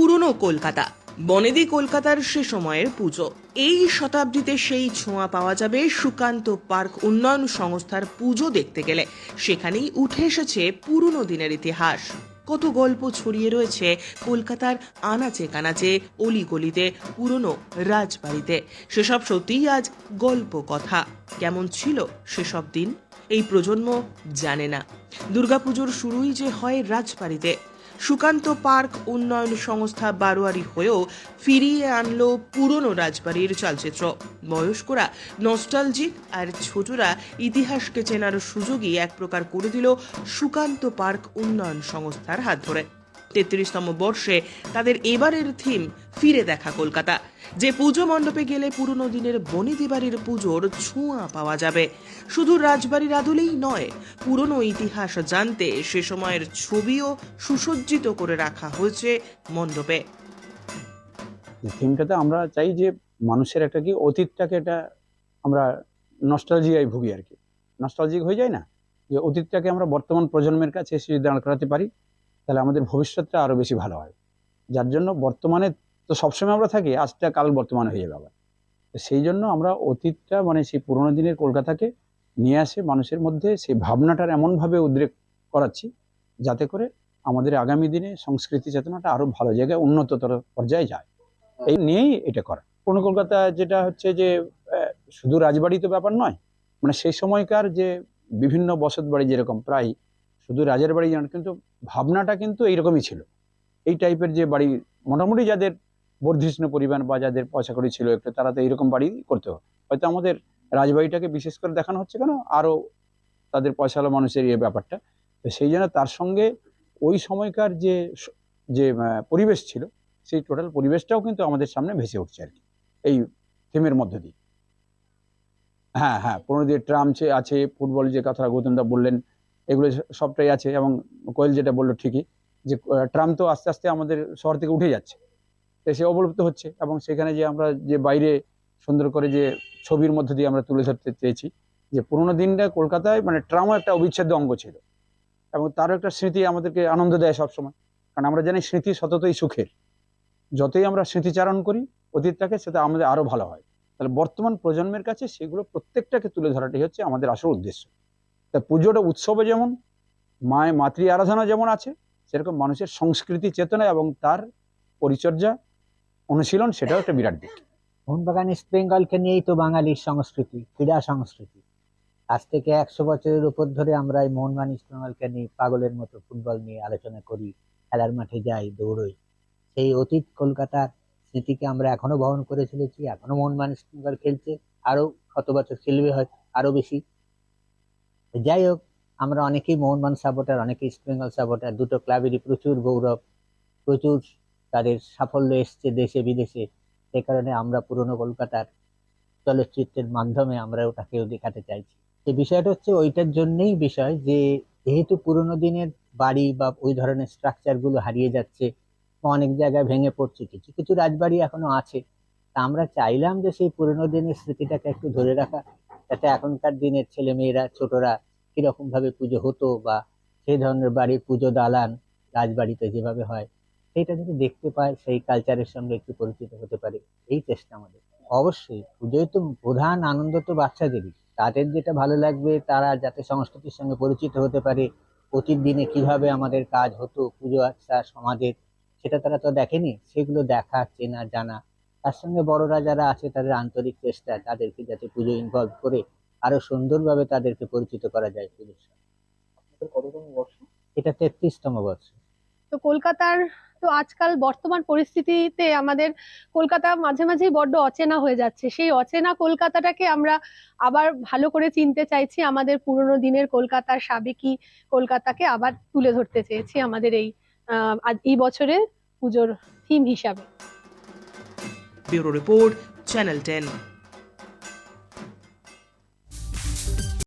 পুরনো কলকাতা। বনেদি কলকাতার সে সময়ের পুজো। এই শতাব্দীতে সেই ছোঁয়া পাওয়া যাবে সুকান্ত পার্ক উন্নয়ন সংস্থার পুজো দেখতে গেলে। সেখানেই উঠে এসেছে পুরনো দিনের ইতিহাস। কত গল্প ছড়িয়ে রয়েছে কলকাতার আনাচে কানাচে, অলিগলিতে, পুরনো রাজবাড়িতে। সেসব সত্যিই আজ গল্প কথা কেমন ছিল সেসব দিন? এই প্রজন্ম জানে না। দুর্গাপুজোর শুরুই যে হয় রাজবাড়িতে। সুকান্ত পার্ক উন্নয়ন সংস্থা বারোয়ারি হয়েও ফিরিয়ে আনলো পুরনো রাজবাড়ির চালচিত্র। বয়স্করা নস্টালজিক আর ছোটরা ইতিহাসকে চেনার সুযোগই এক প্রকার করে দিল সুকান্ত পার্ক উন্নয়ন সংস্থার হাত ধরে। তেত্রিশতম বর্ষে তাদের এবারের থিম ফিরে দেখা কলকাতা, যে পুজো মণ্ডপে গেলে পুরনো দিনের বনেদি বাড়ির পুজোর ছোঁয়া পাওয়া যাবে। শুধু রাজবাড়ির আদলেই নয়, পুরনো ইতিহাস জানতে সে সময়ের ছবিও সুসজ্জিত করে রাখা হয়েছে মণ্ডপে। থিমটাতে আমরা চাই যে মানুষের একটা কি অতীতটাকে এটা আমরা নস্টালজিয়ায় ভুগি আর কি। নস্টালজিক হয়ে যায় না? যে অতীতটাকে আমরা বর্তমান প্রজন্মের কাছে এসে যদি দাঁড় করাতে পারি, তাহলে আমাদের ভবিষ্যৎটা আরও বেশি ভালো হয়। যার জন্য বর্তমানে তো সবসময় আমরা থাকি, আজটা কাল বর্তমান হয়ে যাবে আবার। সেই জন্য আমরা অতীতটা মানে সেই পুরোনো দিনের কলকাতাকে নিয়ে আসে মানুষের মধ্যে সেই ভাবনাটার এমনভাবে উদ্রেক করাচ্ছি, যাতে করে আমাদের আগামী দিনে সংস্কৃতি চেতনাটা আরও ভালো জায়গায় উন্নততর পর্যায়ে যায়। এই নিয়েই এটা করা। পুরনো কলকাতা যেটা হচ্ছে যে শুধু রাজবাড়ি তো ব্যাপার নয় মানে সেই সময়কার যে বিভিন্ন বসত বাড়ি যেরকম প্রায় শুধু রাজার বাড়ি জান কিন্তু ভাবনাটা কিন্তু এইরকমই ছিল। এই টাইপের যে বাড়ি, মোটামুটি যাদের বর্ধিষ্ণু পরিমাণ বা যাদের পয়সা করি ছিল একটু, তারা তো এইরকম বাড়ি করতে। হয় হয়তো আমাদের রাজবাড়িটাকে বিশেষ করে দেখানো হচ্ছে কেন? আরও তাদের পয়সাওয়ালা মানুষের এই ব্যাপারটা। তো সেই জন্য তার সঙ্গে ওই সময়কার যে যে পরিবেশ ছিল, সেই টোটাল পরিবেশটাও কিন্তু আমাদের সামনে ভেসে উঠছে আর কি। এই থিমের মধ্য দিয়ে। হ্যাঁ হ্যাঁ পনেরো দিয়ে ট্রাম আছে, ফুটবল যে কথা গৌতম দা বললেন, এগুলো সবটাই আছে এবং কোয়েল যেটা বলল ঠিকই যে ট্রাম তো আস্তে আস্তে আমাদের শহর থেকে উঠে যাচ্ছে। সে অবলুপ্ত হচ্ছে এবং সেখানে যে আমরা যে বাইরে সুন্দর করে যে ছবির মধ্য দিয়ে আমরা তুলে ধরতে চেয়েছি, যে পুরোনো দিনটা কলকাতায় মানে ট্রামও একটা অবিচ্ছেদ্য অঙ্গ ছিল এবং তারও একটা স্মৃতি আমাদেরকে আনন্দ দেয় সবসময়। কারণ আমরা জানি স্মৃতি সততই সুখের। যতই আমরা স্মৃতিচারণ করি, অতীতটাকে সেটা আমাদের আরও ভালো হয়। তাহলে বর্তমান প্রজন্মের কাছে সেগুলো প্রত্যেকটাকে তুলে ধরাটাই হচ্ছে আমাদের আসল উদ্দেশ্য। তা পুজোটা, উৎসবে যেমন, মায়ের মাতৃ আরাধনা যেমন আছে, সেরকম মানুষের সংস্কৃতি চেতনা এবং তার পরিচর্যা অনুশীলন সেটাও একটা বিরাট দিক। মোহনবাগান, ইস্ট বেঙ্গলকে নিয়েই তো বাঙালির সংস্কৃতি, ক্রীড়া সংস্কৃতি। আজ থেকে একশো বছরের উপর ধরে আমরা এই মোহনবাগান, ইস্ট বেঙ্গলকে নিয়ে পাগলের মতো ফুটবল নিয়ে আলোচনা করি, খেলার মাঠে যাই, দৌড়ই। সেই অতীত কলকাতার স্মৃতিকে আমরা এখনও বহন করে চলেছি, এখনও মোহনবাগান, ইস্ট বেঙ্গল খেলছে, আরও কত বছর খেলবে হয়, আরও বেশি। যাই হোক, আমরা অনেকেই মোহনবাগান সাপোর্টার অনেকে ইস্ট বেঙ্গল সাপোর্টার দুটো ক্লাবেরই প্রচুর গৌরব, প্রচুর তাদের সাফল্য এসছে দেশে, বিদেশে। সে কারণে আমরা পুরনো কলকাতার চলচ্চিত্রের মাধ্যমে আমরা ওটাকেও দেখাতে চাইছি। এই বিষয়টা হচ্ছে ওইটার জন্যেই বিষয় যে, যেহেতু পুরোনো দিনের বাড়ি বা ওই ধরনের স্ট্রাকচারগুলো হারিয়ে যাচ্ছে অনেক জায়গায় ভেঙে পড়ছে, কিছু কিছু রাজবাড়ি এখনও আছে, তা আমরা চাইলাম যে সেই পুরনো দিনের স্মৃতিটাকে একটু ধরে রাখা, যাতে এখনকার দিনের ছেলে মেয়েরা ছোটরা কীরকম ভাবে পুজো হতো বা সেই ধরনের বাড়ির পুজো দালান রাজবাড়িতে যেভাবে হয় সেইটা যদি দেখতে পায় সেই কালচারের সঙ্গে একটু পরিচিত হতে পারে এই চেষ্টা আমাদের। অবশ্যই পুজোয় তো প্রধান আনন্দ তো বাচ্চাদেরই তাদের যেটা ভালো লাগবে তারা যাতে সংস্কৃতির সঙ্গে পরিচিত হতে পারে অতীত দিনে কীভাবে আমাদের কাজ হতো পুজো আচ্ছা সমাজের সেটা তারা তো দেখেনি সেগুলো দেখা চেনা জানা। তার সঙ্গে বড়রা যারা আছে তাদের আন্তরিক চেষ্টা তাদেরকে যাতে পুজো ইনভলভ করে আরও সুন্দরভাবে তাদেরকে পরিচিত করা যায় পুজোর সঙ্গে। এটা তেত্রিশতম বর্ষ। তো কলকাতার তো আজকাল বর্তমান পরিস্থিতিতে আমাদের কলকাতা মাঝে মাঝেই বড্ড অচেনা হয়ে যাচ্ছে। সেই অচেনা কলকাতাটাকে আমরা আবার ভালো করে চিনতে চাইছি। আমাদের পুরনো দিনের কলকাতার সাবেকি কলকাতাকে আবার তুলে ধরতে চেয়েছি আমাদের এই এই বছরের পুজোর থিম হিসাবে। Bureau report, channel ten.